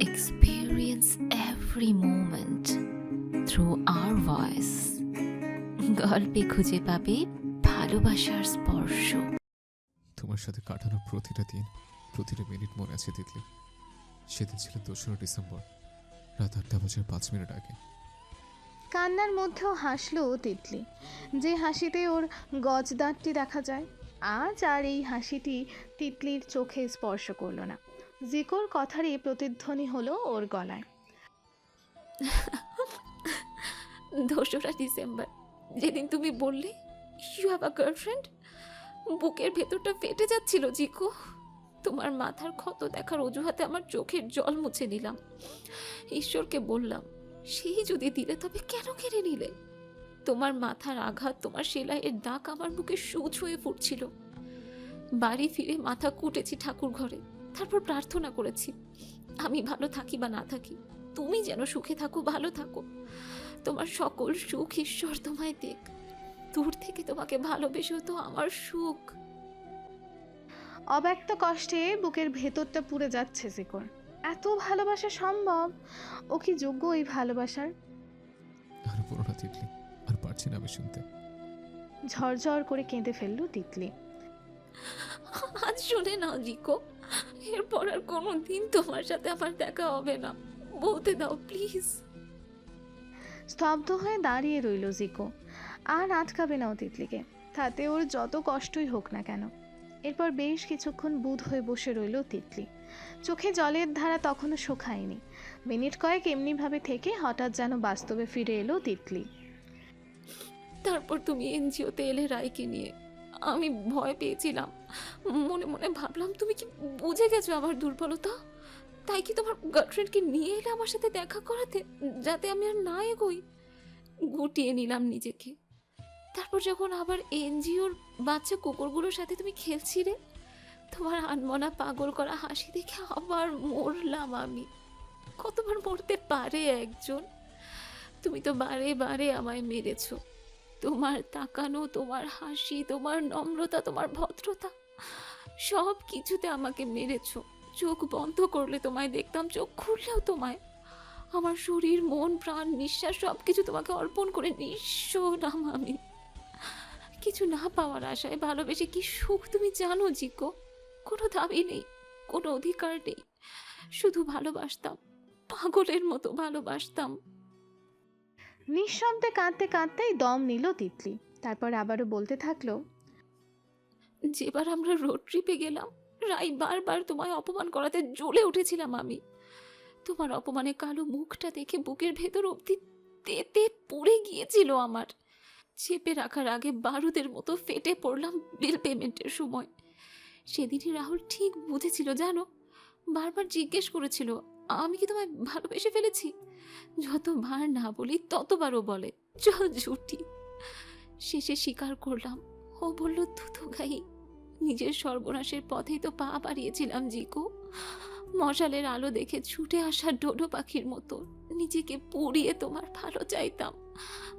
experience every moment through our voice. গল্পে খুঁজে পাবে ভালোবাসার স্পর্শ। তোমার সাথে কাটানো প্রতিটা দিন প্রতিটা মিনিট মনে আছে তিতলি সেদিন ছিল দোসরা ডিসেম্বর রাত আটটা বাজার পাঁচ মিনিট আগে। কান্নার মধ্যেও হাসলো তিতলি। যে হাসিতে ওর গজদাঁতটি দেখা যায় আজ আর এই হাসিটি তিতলির চোখে স্পর্শ করল না। জিকোর কথারই প্রতিধ্বনি হলো ওর গলায়। দোসরা ডিসেম্বর, যেদিন তুমি বললে ইউ হ্যাভ আ গার্লফ্রেন্ড বুকের ভেতরটা ফেটে যাচ্ছিল, জিকো। তোমার মাথার ক্ষত দেখার অজুহাতে আমার চোখের জল মুছে নিলাম। ঈশ্বরকে বললাম, সেই যদি দিলে তবে কেন কেড়ে নিলে? তোমার মাথার আঘাত, তোমার সেলাইয়ের দাগ আমার বুকে সুচ হয়ে ফুটছিল। বাড়ি ফিরে মাথা কুটেছি ঠাকুর ঘরে তারপর প্রার্থনা করেছি আমি ভালো থাকি বা না থাকি তুমি যেন সুখে থাকো ভালো থাকো। তোমার সকল সুখ ঈশ্বর তোমায় দেখ। দূর থেকে তোমাকে ভালোবেসেও তো আমার সুখ। অব্যক্ত কষ্টে বুকের ভেতরটা পুড়ে যাচ্ছে জিকোর এত ভালোবাসা সম্ভব? ও কি যোগ্য এই ভালোবাসার? আর বলো না তিতলি আর পারছি না আমি শুনতে। ঝরঝর করে কেঁদে ফেলল তিতলি। আজ শুনে নাও জিকো। এরপর আর কোনো দিন তোমার সাথে আমার দেখা হবে না। বলতে দাও প্লিজ। স্তব্ধ হয়ে দাঁড়িয়ে রইল জিকো। আর আটকাবে না তিতলিকে তাতে ওর যত কষ্টই হোক না কেন। এরপর বেশ কিছুক্ষণ বুধ হয়ে বসে রইল তিতলি চোখে জলের ধারা তখনও শোখায়নি মিনিট কয়েক এমনিভাবে থেকে হঠাৎ যেন বাস্তবে ফিরে এলো তিতলি তারপর তুমি এনজিওতে এলে রায়কে নিয়ে। আমি ভয় পেয়েছিলাম। মনে মনে ভাবলাম, তুমি কি বুঝে গেছো আমার দুর্বলতা? তাই কি তোমার গার্লফ্রেন্ডকে নিয়ে এলে আমার সাথে দেখা করাতে, যাতে আমি আর না এগোই? গুটিয়ে নিলাম নিজেকে। তারপর যখন আবার এনজিওর বাচ্চা কুকুরগুলোর সাথে তুমি খেলছিলে, তোমার আনমনা পাগল করা হাসি দেখে আবার মরলাম আমি। কতবার মরতে পারে একজন? তুমি তো বারে বারে আমায় মেরেছো। তোমার তাকানো, তোমার হাসি, তোমার নম্রতা, তোমার ভদ্রতা, সব কিছুতে আমাকে মেরেছ। চোখ বন্ধ করলে তোমায় দেখতাম, চোখ খুললেও তোমায়। আমার শরীর, মন, প্রাণ, নিঃশ্বাস সব কিছু তোমাকে অর্পণ করে নিঃস্ব নাম আমি। কিছু না পাওয়ার আশায় ভালোবেসে কি সুখ তুমি জানো, জিকো? কোনো দাবি নেই, কোনো অধিকার নেই। শুধু ভালোবাসতাম, পাগলের মতো ভালোবাসতাম। নিঃশব্দে কাঁদতে কাঁদতেই দম নিল তিতলি। তারপর আবারও বলতে থাকল, যেবার আমরা রোড ট্রিপে গেলাম রাই বারবার তোমায় অপমান করাতে জ্বলে উঠেছিলাম আমি। তোমার অপমানে কালো মুখটা দেখে বুকের ভেতর অবধি তেতে পুড়ে গিয়েছিল আমার। চেপে রাখার আগে বারুদের মতো ফেটে পড়লাম বিল পেমেন্টের সময়। সেদিনই রাহুল ঠিক বুঝেছিল, জানো? বারবার জিজ্ঞেস করেছিল আমি কি তোমায় ভালোবেসে ফেলেছি? যতবার না বলি, ততবারও বলে, চল ঝুটি শেষে স্বীকার করলাম। ও বলল ধুতো গাই নিজের সর্বনাশের পথেই তো পা বাড়িয়েছিলাম, জিকো। মশালের আলো দেখে ছুটে আসা ডোডো পাখির মতো নিজেকে পুড়িয়ে তোমার ভালো চাইতাম।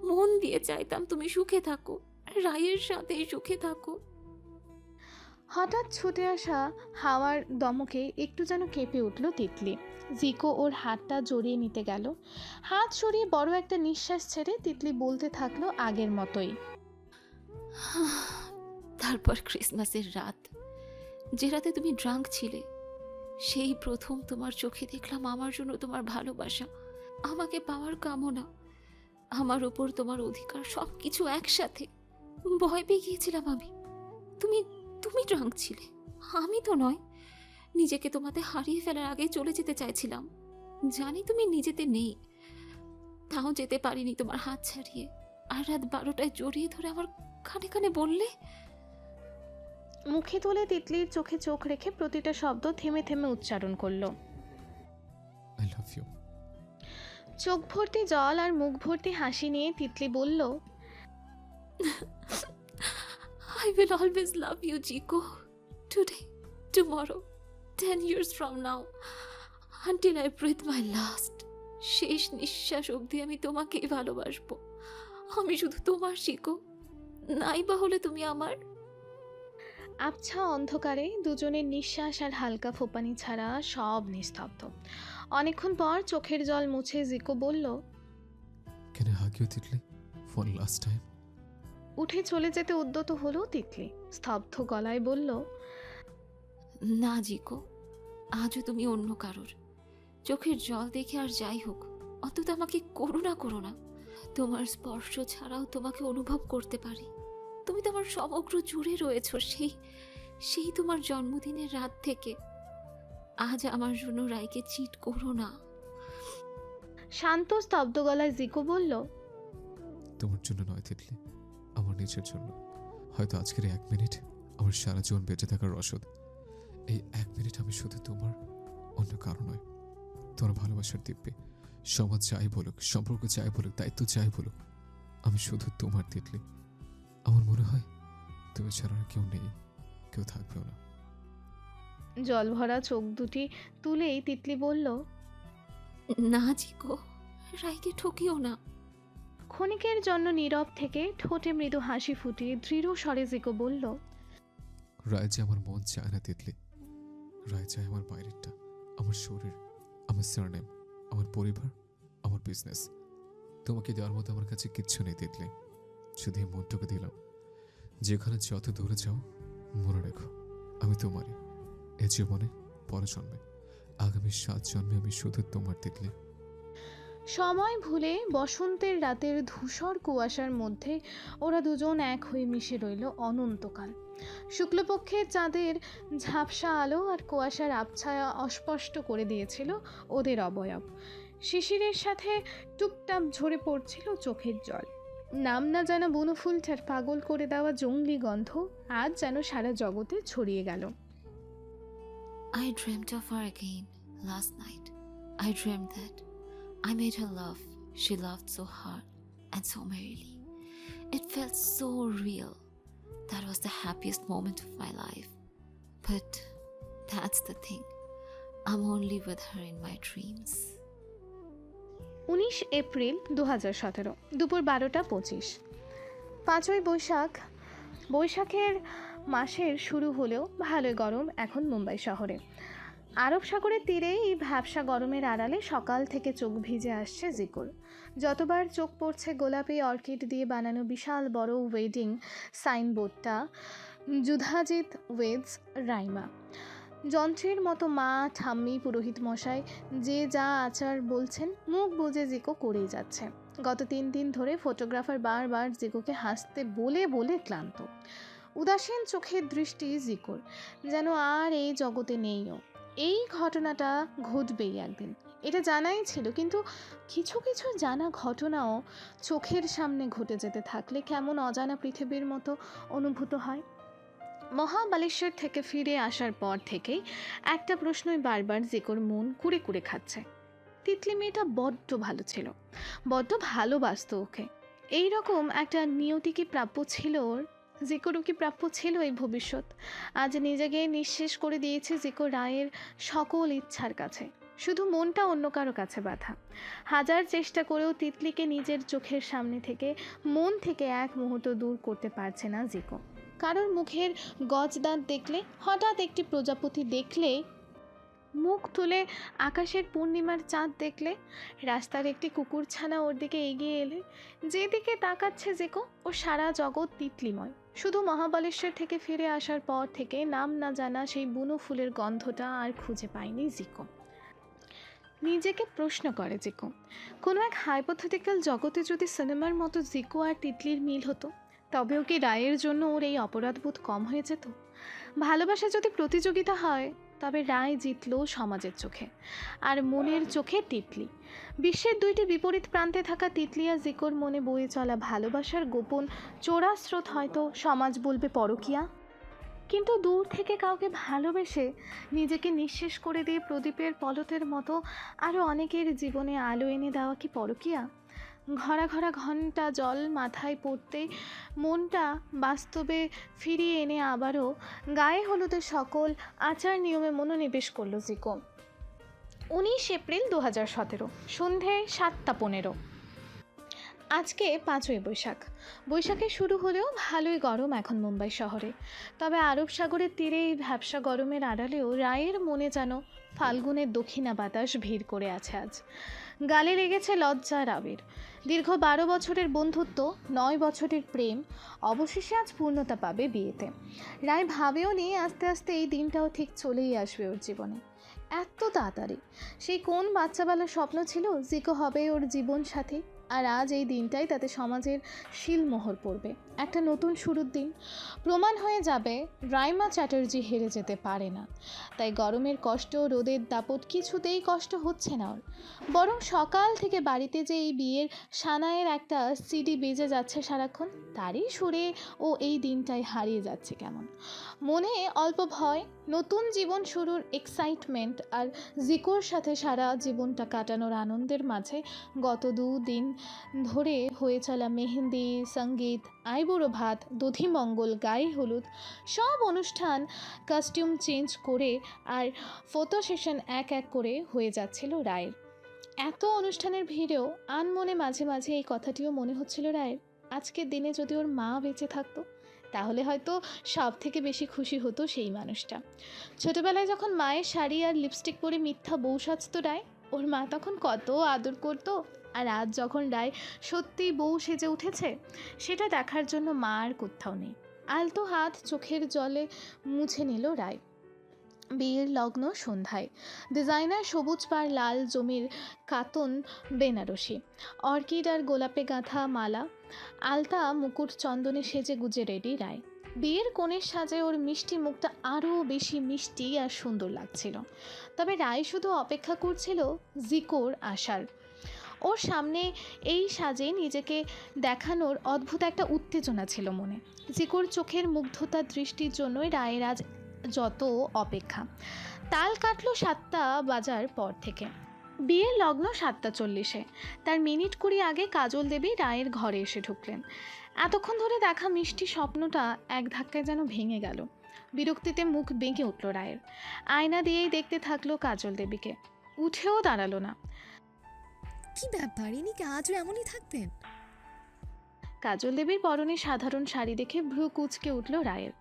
মন দিয়ে চাইতাম তুমি সুখে থাকো, রায়ের সাথেই সুখে থাকো। হঠাৎ ছুটে আসা হাওয়ার দমকে একটু যেন কেঁপে উঠল তিতলি। জিকো ওর হাতটা জড়িয়ে নিতে গেল। হাত সরিয়ে বড় একটা নিঃশ্বাস ছেড়ে তিতলি বলতে থাকল আগের মতোই। তারপর ক্রিসমাসের রাত। যে রাতে তুমি ড্রাঙ্ক ছিলে, সেই প্রথম তোমার চোখে দেখলাম আমার জন্য তোমার ভালোবাসা, আমাকে পাওয়ার কামনা। আমার ওপর তোমার অধিকার সব কিছু একসাথে। ভয় পেয়ে গিয়েছিলাম আমি। তুমি তুমি ড্রাঙ্ক ছিলে, আমি তো নয়। নিজেকে তোমাতে হারিয়ে ফেলার আগে চলে যেতে চাইছিলাম। জানি তুমি নিজেতে নেই। তাও যেতে পারিনি তোমার হাত ছাড়িয়ে। আর রাত বারোটায় জড়িয়ে ধরে আমার খানে খানে বললে? মুখে তুলে তিতলির চোখে চোখ রেখে প্রতিটা শব্দ থেমে থেমে উচ্চারণ করল। চোখ ভর্তি জল আর মুখ ভর্তি হাসি নিয়ে তিতলি বলল I will always love you Jiko today tomorrow 10 years from now until I breathe my last শেষ নিঃশ্বাস অবধি আমি তোমাকেই ভালোবাসবো। আমি শুধু তোমার শিখো নাই বা হলে তুমি আমার। আবছা অন্ধকারে দুজনের নিঃশ্বাস আর হালকা ফোপানি ছাড়া সব নিস্তব্ধ। অনেকক্ষণ পর চোখের জল মুছে জিকো বলল কেন হাগিও তিতলি ফর লাস্ট টাইম উঠে চলে যেতে উদ্যত হলো তিতলি। স্তব্ধ গলায় বলল না জিকো। আজও তুমি অন্য কারোর। চোখের জল দেখে আর যাই হোক অন্তত আমাকে করুণা করো না। তোমার স্পর্শ ছাড়াও তোমাকে অনুভব করতে পারি। তুমি তোমার সমগ্র জুড়ে রয়েছ সেই সেই তোমার জন্মদিনের রাত থেকে। আজ আমার জন্য রায়কে চিট করো না। শান্ত স্তব্ধ গলায় জিকো বলল তোমার জন্য নয় তিতলি। আমার নিজের জন্য। হয়তো আজকের এক মিনিট আমার সারা জীবন বেঁচে থাকার রসদ। এই এক মিনিট আমি শুধু তোমার অন্য কারও নয় তোমার ভালোবাসার দিব্যে। সমাজ যাই বলুক সম্পর্ক যাই বলুক দায়িত্ব যাই বলুক আমি শুধু তোমার তিতলি। আমার মনে হয় তুমি ছাড়া আর কেউ নেই কেউ থাকবেও না। জল ভরা চোখ দুটি তুলেই তিতলি বলল না জিকো রায়কে ঠকিও না। ক্ষণিকের জন্য নীরব থেকে ঠোঁটে মৃদু হাসি ফুটিয়ে দৃঢ় স্বরে জিকো বলল রায় যে আমার মন চায় না তিতলি রায় চায় আমার বাইরেরটা, আমার শরীর, আমার সারনেম আমার পরিবার, আমার বিজনেস তোমাকে দেওয়ার মতো আমার কাছে কিচ্ছু নেই, তিতলি। শুধু এই মনটুকু দিলাম। যেখানে যত দূরে যাও, মনে রেখো, আমি তোমারই। এ জীবনে পরে জন্মে আগামী সাত জন্মে আমি শুধু তোমার, তিতলি। সময় ভুলে বসন্তের রাতের ধূসর কুয়াশার মধ্যে ওরা দুজন এক হয়ে মিশে রইল অনন্তকাল। শুক্লপক্ষের চাঁদের ঝাপসা আলো আর কুয়াশার আবছায়া অস্পষ্ট করে দিয়েছিল ওদের অবয়ব শিশিরের সাথে টুপটাপ ঝরে পড়ছিল চোখের জল নাম না জানা বনফুলটার পাগল করে দেওয়া জঙ্গলি গন্ধ আজ যেন সারা জগতে ছড়িয়ে গেল I dreamt of her again last night. I dreamt that I made her laugh. She laughed so hard and so merrily. It felt so real. That was the happiest moment of my life. But that's the thing. I'm only with her in my dreams. উনিশ April দু হাজার সতেরো দুপুর বারোটা পঁচিশ পাঁচই বৈশাখ বৈশাখের মাসের শুরু হলেও ভালোই গরম এখন মুম্বাই শহরে আরব সাগরের তীরে এই ভ্যাবসা গরমের আড়ালে সকাল থেকে চোখ ভিজে আসছে জিকুর। যতবার চোখ পড়ছে গোলাপি অর্কিড দিয়ে বানানো বিশাল বড় ওয়েডিং সাইনবোর্ডটা যুধাজিৎ ওয়েডস রাইমা। যন্ত্রের মতো মা, ঠাম্মি, পুরোহিত মশাই, যে যা আচার বলছেন, মুখ বুজে জিকো করেই যাচ্ছে। গত তিন দিন ধরে ফটোগ্রাফার বারবার জিকোকে হাসতে বলে বলে ক্লান্ত। উদাসীন চোখের দৃষ্টি জিকোর, যেন আর এই জগতে নেইও। এই ঘটনাটা ঘটবেই একদিন। এটা জানাই ছিল, কিন্তু কিছু কিছু জানা ঘটনাও চোখের সামনে ঘটে যেতে থাকলে কেমন অজানা পৃথিবীর মতো অনুভূত হয়? মহাবালেশ্বর থেকে ফিরে আসার পর থেকেই একটা প্রশ্নই বারবার জিকোর মন কুড়ে কুড়ে খাচ্ছে। তিতলি মেয়েটা বড্ড ভালো ছিল, বড্ড ভালোবাসত ওকে। এই রকম একটা নিয়তি কি প্রাপ্য ছিল ওর? জিকোরও কি প্রাপ্য ছিল এই ভবিষ্যৎ? আজ নিজেকে নিঃশেষ করে দিয়েছে জিকো রায়ের সকল ইচ্ছার কাছে। শুধু মনটা অন্য কারও কাছে বাঁধা। হাজার চেষ্টা করেও তিতলিকে নিজের চোখের সামনে থেকে, মন থেকে এক মুহূর্ত দূর করতে পারছে না জিকো। কারোর মুখের গজদাঁত দেখলে, হঠাৎ একটি প্রজাপতি দেখলে, মুখ তুলে আকাশের পূর্ণিমার চাঁদ দেখলে, রাস্তার একটি কুকুরছানা ওর দিকে এগিয়ে এলে, যেদিকে তাকাচ্ছে জেকো ও সারা জগৎ তিতলিময়। শুধু মহাবালেশ্বর থেকে ফিরে আসার পর থেকে নাম না জানা সেই বুনো ফুলের গন্ধটা আর খুঁজে পায়নি জিকো। নিজেকে প্রশ্ন করে জিকো, কোনো এক হাইপোথেটিক্যাল জগতে যদি সিনেমার মতো জিকো আর তিতলির মিল হতো, তবেও কি রায়ের জন্য ওর এই অপরাধবোধ কম হয়ে যেত? ভালোবাসা যদি প্রতিযোগিতা হয় তবে রায় জিতল সমাজের চোখে আর মনের চোখে তিতলি। বিশ্বের দুইটি বিপরীত প্রান্তে থাকা তিতলি আর জিকোর মনে বয়ে চলা ভালোবাসার গোপন চোরা স্রোত হয়তো সমাজ বলবে পরকিয়া। কিন্তু দূর থেকে কাউকে ভালোবেসে নিজেকে নিঃশেষ করে দিয়ে প্রদীপের পলতের মতো আরও অনেকের জীবনে আলো এনে দেওয়া কি পরকিয়া? ঘরা ঘরা ঘণ্টা জল মাথায় পড়তে মনটা বাস্তবে ফিরিয়ে এনে আবারও গায়ে হলুদের সকল আচার নিয়মে মনোনিবেশ করল জিকো। উনিশ এপ্রিল দু হাজার সতেরো, সন্ধে সাতটা পনেরো। আজকে পাঁচই বৈশাখ। বৈশাখে শুরু হলেও ভালোই গরম এখন মুম্বাই শহরে। তবে আরব সাগরের তীরে এই ভ্যাবসা গরমের আড়ালেও রায়ের মনে যেন ফাল্গুনের দক্ষিণা বাতাস ভিড় করে আছে আজ। গালে লেগেছে লজ্জার আবির। দীর্ঘ বারো বছরের বন্ধুত্ব, নয় বছরের প্রেম, অবশেষে আজ পূর্ণতা পাবে বিয়েতে। রায় ভাবেও নিয়ে আস্তে আস্তে এই দিনটাও ঠিক চলেই আসবে ওর জীবনে। এত তাড়াতাড়ি। সেই কোন বাচ্চাবেলার স্বপ্ন ছিল জিকো হবে ওর জীবন সাথী আর আজ এই দিনটাই তাতে সমাজের শিলমোহর পড়বে। একটা নতুন শুরুর দিন প্রমাণ হয়ে যাবে রাইমা চ্যাটার্জি হেরে যেতে পারে না। তাই গরমের কষ্ট, রোদের দাপট কিছুতেই কষ্ট হচ্ছে না ওর। বরং সকাল থেকে বাড়িতে যে এই বিয়ের সানায়ের একটা সিডি বেজে যাচ্ছে সারাক্ষণ, তারই সুরে ও এই দিনটাই হারিয়ে যাচ্ছে কেমন। মনে অল্প ভয়, নতুন জীবন শুরুর এক্সাইটমেন্ট আর জিকোর সাথে সারা জীবনটা কাটানোর আনন্দের মাঝে গত দুদিন ধরে হয়ে চলা মেহেন্দি, সংগীত আইবুড়ো ভাত দধিমঙ্গল গায়ে হলুদ, সব অনুষ্ঠান কাস্টিউম চেঞ্জ করে আর ফটো সেশন এক এক করে হয়ে যাচ্ছিল রায়ের। এত অনুষ্ঠানের ভিড়েও আনমনে মাঝে মাঝে এই কথাটিও মনে হচ্ছিল রায়ের, আজকের দিনে যদি ওর মা বেঁচে থাকতো, তাহলে হয়তো সব থেকে বেশি খুশি হতো সেই মানুষটা। ছোটবেলায় যখন মায়ের শাড়ি আর লিপস্টিক পরে মিথ্যা বউ সাজতো রায় ওর মা তখন কত আদর করতো, আর আজ যখন রায় সত্যিই বউ সেজে উঠেছে, সেটা দেখার জন্য মা আর কোথাও নেই। আলতো হাত চোখের জলে মুছে নিল রায়। বিয়ের লগ্ন সন্ধ্যায়। ডিজাইনার সবুজ পাড়, লাল জমির কাতন বেনারসি, অর্কিড আর গোলাপে গাঁথা মালা, আলতা, মুকুট চন্দনে সেজে গুজে রেডি রায়। বিয়ের কোণের সাজে ওর মিষ্টি মুখটা আরও বেশি মিষ্টি আর সুন্দর লাগছিল। তবে রায় শুধু অপেক্ষা করছিল জিকোর আসার। ওর সামনে এই সাজে নিজেকে দেখানোর অদ্ভুত একটা উত্তেজনা ছিল মনে। জিকোর চোখের মুগ্ধতার দৃষ্টির জন্যই রায়ের আজ যত অপেক্ষা। তাল কাটলো সাতটা বাজার পর থেকে। বিয়ের লগ্ন সাতটা চল্লিশে। তার মিনিট কুড়ি আগে কাজল দেবী রায়ের ঘরে এসে ঢুকলেন। এতক্ষণ ধরে দেখা মিষ্টি স্বপ্নটা এক ধাক্কায় যেন ভেঙে গেল। বিরক্তিতে মুখ বেঁকে উঠল রায়ের। আয়না দিয়েই দেখতে থাকল কাজল দেবীকে। উঠেও দাঁড়াল না। কি ব্যাপার? ইনি কি আজও এমনই থাকবেন কাজল দেবীর পরনে সাধারণ শাড়ি দেখে ভ্রু কুচকে উঠল রায়ের।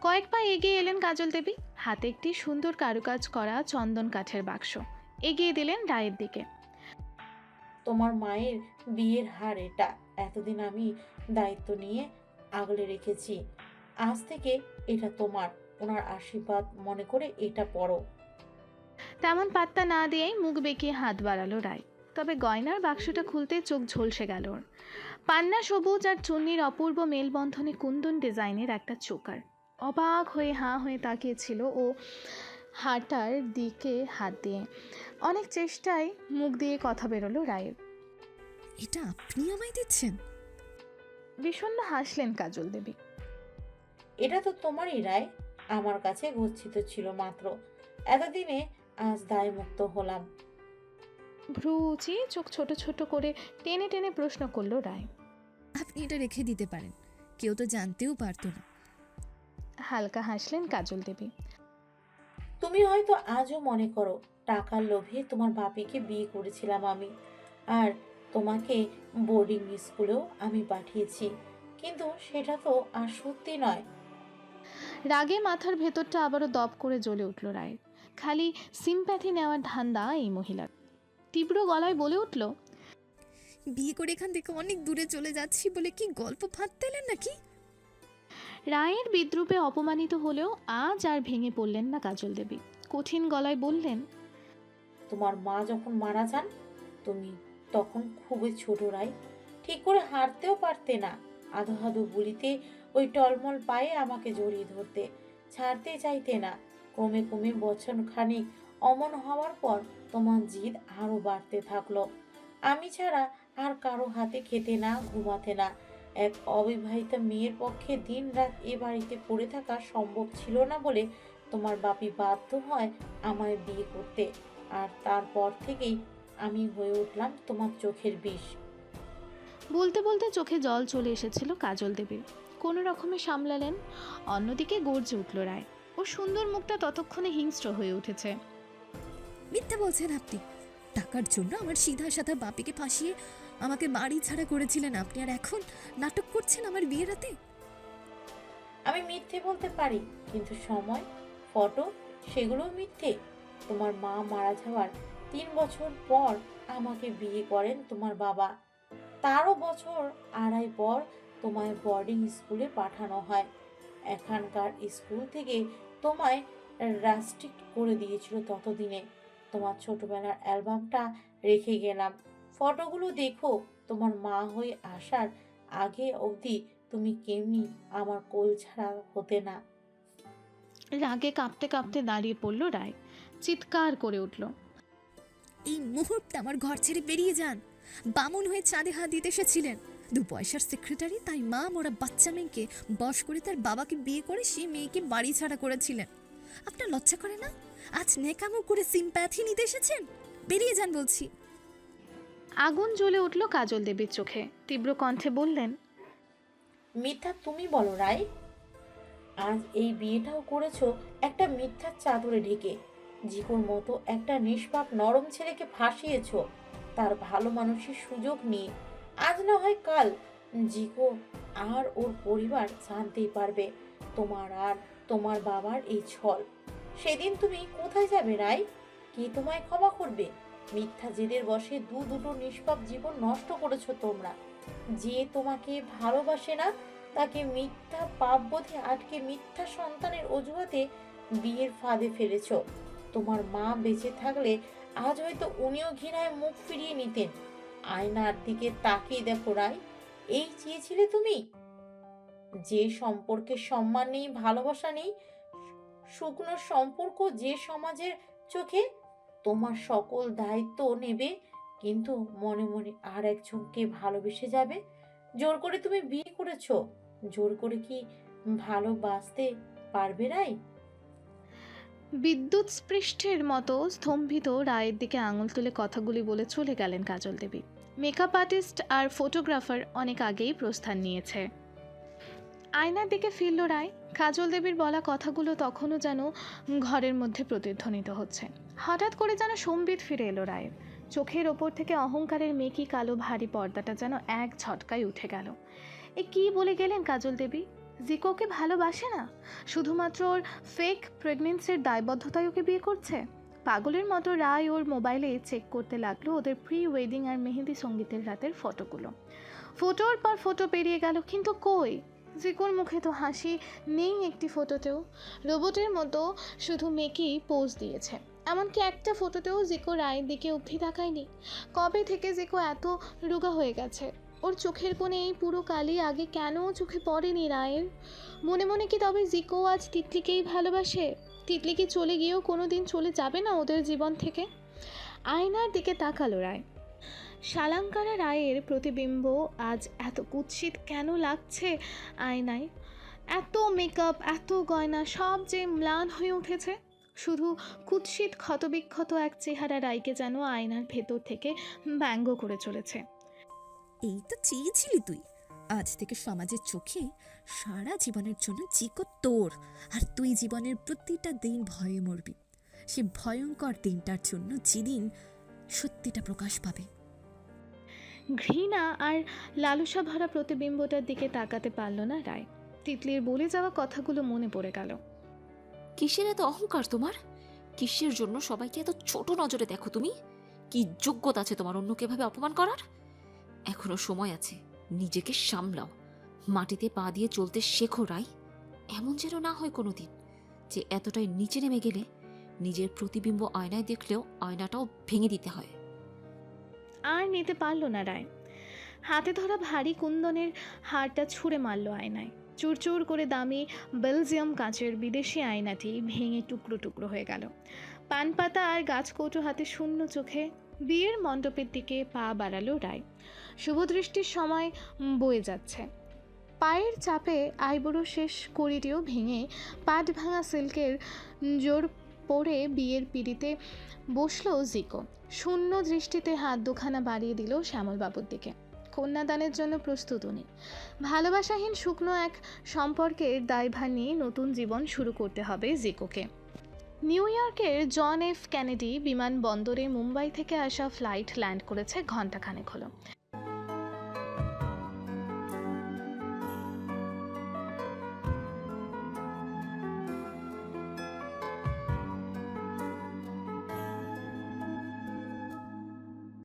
কয়েক পা এগিয়ে এলেন কাজল দেবী। হাতে একটি সুন্দর কারুকাজ করা চন্দন কাঠের বাক্স। এগিয়ে দিলেন রায়ের দিকে। তোমার মায়ের বিয়ের হার এটা। এতদিন আমি দায়িত্ব নিয়ে আগলে রেখেছি। আজ থেকে এটা তোমার। ওনার আশীর্বাদ মনে করে এটা পড়ো। তেমন পাত্তা না দিয়েই মুখ বেঁকিয়ে হাত বাড়ালো রায়। তবে গয়নার বাক্সটা খুলতে চোখ ঝলসে গেল ওর। পান্না সবুজ আর চুন্নির অপূর্ব মেলবন্ধনে কুন্দন ডিজাইনের একটা চোকার। অবাক হয়ে হাঁ হয়ে তাকিয়েছিল ও হাটার দিকে হাত দিয়ে। অনেক চেষ্টায় মুখ দিয়ে কথা বেরোলো রায়ের। এটা আপনি আমায় দিচ্ছেন? বিষণ্ণ হাসলেন কাজল দেবী। এটা তো তোমারই রায় আমার কাছে গচ্ছিত ছিল মাত্র। এতদিনে আজ দায়মুক্ত হলাম। ভ্রু উঁচিয়ে চোখ ছোট ছোট করে টেনে টেনে প্রশ্ন করল রায়। আপনি এটা রেখে দিতে পারেন কেউ তো জানতেও পারতো না। হালকা হাসলেন কাজল দেবী। তুমি হয়তো আজও মনে করো টাকার লোভে তোমার বাপিকে বিয়ে করেছিলাম আমি। আর তোমাকে বোর্ডিং স্কুলেও আমি পাঠিয়েছি। কিন্তু সেটা তো আর সত্যি নয়। রাগে মাথার ভেতরটা আবারও দপ করে জ্বলে উঠল রায়ের। খালি সিম্প্যাথি নেওয়ার ধান্দা এই মহিলার। তীব্র গলায় বলে উঠল বিয়ে করে এখান থেকে অনেক দূরে চলে যাচ্ছি বলে কি গল্প ফাঁদতে এলেন নাকি? রায়ের বিদ্রুপে অপমানিত হলেও আজ আর ভেঙে পড়লেন না কাজল দেবী। কঠিন গলায় বললেন তোমার মা যখন মারা যান, তুমি তখন খুবই ছোট, রাই। ঠিক করে হাঁটতেও পারতে না। আধো আধো বুলিতে ওই টলমল পায়ে আমাকে জড়িয়ে ধরতে। ছাড়তে চাইতে না। ক্রমে ক্রমে বছর খানিক অমন হওয়ার পর তোমার জিদ আরও বাড়তে থাকল। আমি ছাড়া আর কারও হাতে খেতে না, ঘুমাতে না। এক অবিবাহিত মেয়ের পক্ষে দিন রাত এ বাড়িতে পড়ে থাকা সম্ভব ছিল না বলে তোমার বাপি বাধ্য হয় আমায় বিয়ে করতে। আর তারপর থেকেই আমি হয়ে উঠলাম তোমার চোখের বিষ। বলতে বলতে চোখে জল চলে এসেছিল কাজল দেবীর। কোনো রকমে সামলালেন অন্যদিকে গর্জে উঠল রায়। ওর সুন্দর মুখটা ততক্ষণে হিংস্র হয়ে উঠেছে। মিথ্যা বলছেন আপনি। টাকার জন্য আমার সিধা সাদা বাপিকে ফাঁসিয়ে আমাকে বাড়ি ছাড়া করেছিলেন আপনি। আর এখন নাটক করছেন আমার বিয়ের রাতে? আমি মিথ্যে বলতে পারি কিন্তু সময় ফটো সেগুলোও মিথ্যে। তোমার মা মারা যাওয়ার তিন বছর পর আমাকে বিয়ে করেন তোমার বাবা। তারও বছর আড়াই পর তোমায় বোর্ডিং স্কুলে পাঠানো হয়। এখানকার স্কুল থেকে তোমায় রাস্ট্রিক্ট করে দিয়েছিল ততদিনে। তোমার ছোটবেলার অ্যালবামটা রেখে গেলাম। ফটোগুলো দেখো, তোমার মা হয়ে আসার আগে অবধি তুমি কেমনি আমার কোল ছাড়া হতে না। রাগে কাঁপতে কাঁপতে দাঁড়িয়ে পড়ল রায়। চিৎকার করে উঠল। এই মুহূর্তে আমার ঘর ছেড়ে বেরিয়ে যান। বামুন হয়ে চাঁদে হাত দিতে এসেছিলেন। দু পয়সার সেক্রেটারি তাই মা মোরা বাচ্চা মেয়েকে বশ করে তার বাবাকে বিয়ে করে সেই মেয়েকে বাড়ি ছাড়া করেছিলেন। আপনার লজ্জা করে না? আজ নেকামো করে সিম্প্যাথি নিতে এসেছেন? বেরিয়ে যান বলছি। আগুন জ্বলে উঠল কাজল দেবীর চোখে। তীব্র কণ্ঠে বললেন মিথ্যা তুমি বলো রায়। আজ এই বিয়েটাও করেছ একটা মিথ্যার চাদরে ঢেকে। জিকোর মতো একটা নিষ্পাপ নরম ছেলেকে ফাঁসিয়েছো। তার ভালো মানুষের সুযোগ নিয়ে। আজ না হয় কাল জিকো আর ওর পরিবার জানতেই পারবে। তোমার আর তোমার বাবার এই ছল। সেদিন তুমি কোথায় যাবে রায় কে তোমায় ক্ষমা করবে? মিথ্যা জেদের বসে দু দুটো নিষ্পাপ জীবন নষ্ট করেছ তোমরা। যে তোমাকে ভালোবাসে না, তাকে মিথ্যা পাপবোধে আটকে মিথ্যা সন্তানের অজুহাতে বিয়ের ফাঁদে ফেলেছ। তোমার মা বেঁচে থাকলে আজ হয়তো উনিও ঘৃণায় মুখ ফিরিয়ে নিতেন। আয়নার দিকে তাকিয়ে দেখো রায়, এই চেয়েছিলে তুমি? যে সম্পর্কে সম্মান নেই, ভালোবাসা নেই, শুকনো সম্পর্ক যে সমাজের চোখে তোমার সকল দায়িত্ব নেবে, কিন্তু মনে মনে আর একজনকে ভালোবেসে যাবে? জোর করে তুমি বিয়ে করেছ, জোর করে কি ভালোবাসতে পারবে রাই বিদ্যুৎ স্পৃষ্টের মতো স্তম্ভিত রায়ের দিকে আঙুল তুলে কথাগুলি বলে চলে গেলেন কাজল দেবী। মেকআপ আর্টিস্ট আর ফটোগ্রাফার অনেক আগেই প্রস্থান নিয়েছে। আয়নার দিকে ফিরল রায়। কাজল দেবীর বলা কথাগুলো তখনও যেন ঘরের মধ্যে প্রতিধ্বনিত হচ্ছে। হঠাৎ করে যেন সম্বিত ফিরে এলো রায়ের। চোখের ওপর থেকে অহংকারের মেকি কালো ভারী পর্দাটা যেন এক ঝটকায় উঠে গেল। এ কি বলে গেলেন কাজল দেবী? জিকোকে ভালোবাসে না। শুধুমাত্র ওর ফেক প্রেগনেন্সির দায়বদ্ধতায় ওকে বিয়ে করছে। পাগলের মতো রায় ওর মোবাইলে চেক করতে লাগল ওদের প্রি ওয়েডিং আর মেহেন্দি সঙ্গীতের রাতের ফটোগুলো। ফটোর পর ফটো পেরিয়ে গেল, কিন্তু কই? জিকোর মুখে তো হাসি নেই একটি ফটোতেও। রোবটের মতো শুধু মেকেই পোজ দিয়েছে। এমনকি একটা ফটোতেও জিকো রায়ের দিকে অবধি তাকায়নি। কবে থেকে জিকো এত রোগা হয়ে গেছে? ওর চোখের কোণে এই পুরো কালি আগে কেন চোখে পড়েনি রায়ের? মনে মনে কি তবে জিকো আজ তিতলিকেই ভালোবাসে? তিতলি কি চলে গিয়েও কোনো দিন চলে যাবে না ওদের জীবন থেকে? আয়নার দিকে তাকালো রায়। শালাঙ্কারা রায়ের প্রতিবিম্ব আজ এত কুৎসিত কেন লাগছে আয়নায়? এত মেকআপ, এত গয়না, সব যে ম্লান হয়ে উঠেছে। শুধু কুৎসিত ক্ষতবিক্ষত এক চেহারা রায়কে যেন আয়নার ভেতর থেকে ব্যঙ্গ করে চলেছে। এই তো চেয়েছিলি তুই। আজ থেকে সমাজের চোখে সারা জীবনের জন্য চিকো তোর আর তুই জীবনের প্রতিটা দিন ভয়ে মরবি। সে ভয়ঙ্কর দিনটার জন্য যেদিন সত্যিটা প্রকাশ পাবে। ঘৃণা আর লালসা ভরা প্রতিবিম্বটার দিকে তাকাতে পারল না রায়। তিতলির বলে যাওয়া কথাগুলো মনে পড়ে গেল। কিসের এত অহংকার তোমার? কিসের জন্য সবাইকে এত ছোট নজরে দেখো তুমি? কি যোগ্যতা আছে তোমার অন্যকে এভাবে অপমান করার? এখনও সময় আছে। নিজেকে সামলাও। মাটিতে পা দিয়ে চলতে শেখো, রাই। এমন যেন না হয় কোনো দিন যে এতটাই নিচে নেমে গেলে নিজের প্রতিবিম্ব আয়নায় দেখলেও আয়নাটাও ভেঙে দিতে হয়। আর নিতে পারল না রায় হাতে ধরা ভারী কুন্দনের হাড়টা ছুঁড়ে মারল আয়নায়। চুরচুর করে দামি বেলজিয়াম কাঁচের বিদেশি আয়নাটি ভেঙে টুকরো টুকরো হয়ে গেল। পান পাতা আর গাছকৌটো হাতে শূন্য চোখে বিয়ের মণ্ডপের দিকে পা বাড়ালো রায়। শুভদৃষ্টির সময় বয়ে যাচ্ছে। পায়ের চাপে আইবুড়ো শেষ কড়িটিও ভেঙে পাট ভাঙা সিল্কের জোর পরে বিয়ের পিড়িতে বসল জিকো। শূন্য দৃষ্টিতে হাত দুখানা বাড়িয়ে দিল শ্যামলবাবুর দিকে। কন্যাদানের জন্য প্রস্তুত উনি। ভালোবাসাহীন শুকনো এক সম্পর্কের দায়ভার নিয়ে নতুন জীবন শুরু করতে হবে জিকোকে। নিউ ইয়র্কের জন এফ কেনেডি বিমানবন্দরে মুম্বাই থেকে আসা ফ্লাইট ল্যান্ড করেছে ঘণ্টাখানেক হলো।